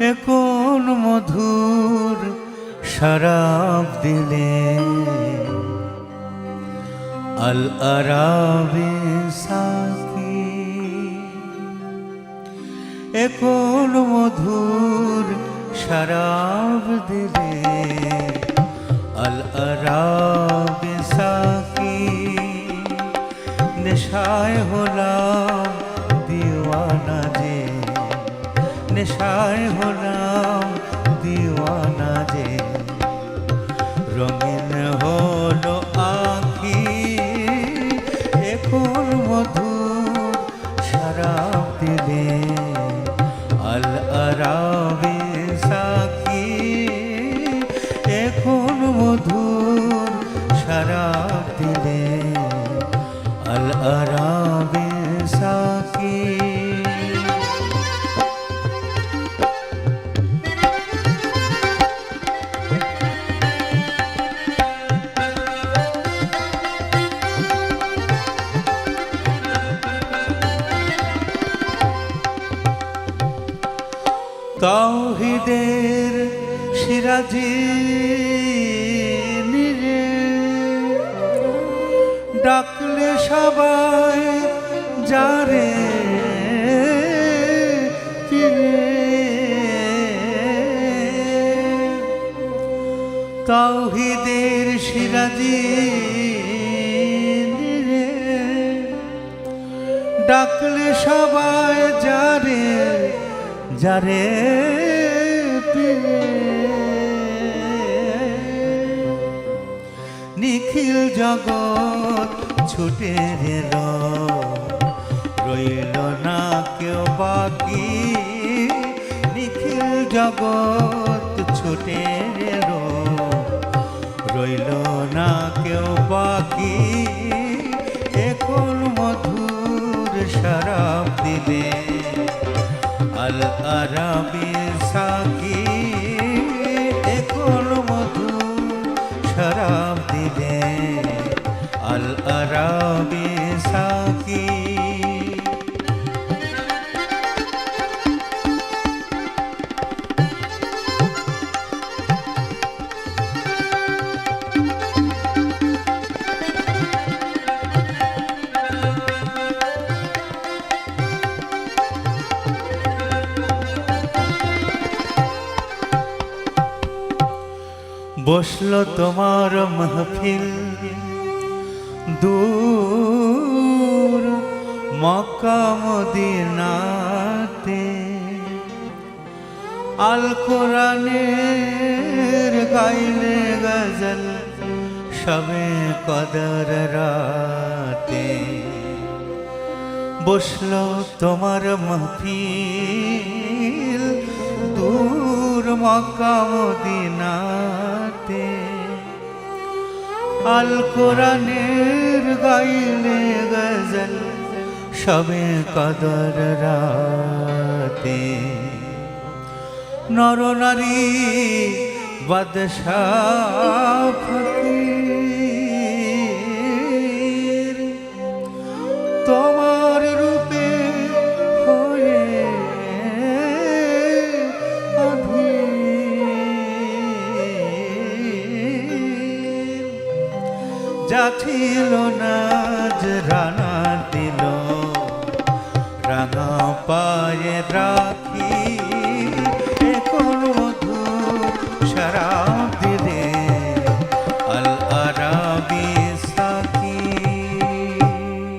এখন মধুর শরাব দিলে। আল আরাবে সাকি। এখন মধুর শরাব দিলে। আল আরাবে সাকি। নেশায় হলাম দিওয়ানা নেশায় হলাম দিওয়ানা যে। রঙিন হলো আখি এখন মধুর শরাব দিলে? আল আরাবে সাকি এখন মধুর শরাব তাওহিদের সিরাজি নিরে ডাকলে সবাই যারে তাওহিদের সিরাজি ডাকলে সবাই যারে যারে নিখিল জগৎ ছুটে এল রইল না কেউ বাকি। নিখিল জগৎ ছুটে এল রইল না কেউ বাকি। এখন মধুর শরাব দিলে। আরাবি বসল তোমার মাহফিল। দূর মক্কা মদিনাতে। আল কোরআনের গাইলে গজল, সবে কদর রাতে। বসল তোমার মাহফিল, দূর মক্কা মদিনাতে আল কোরআনের গাইলে গজল সবে কদর রাতে। নরনারী বাদশাহ যা ছিল না যে রানা দিল। রাঙা পায়ে রাখি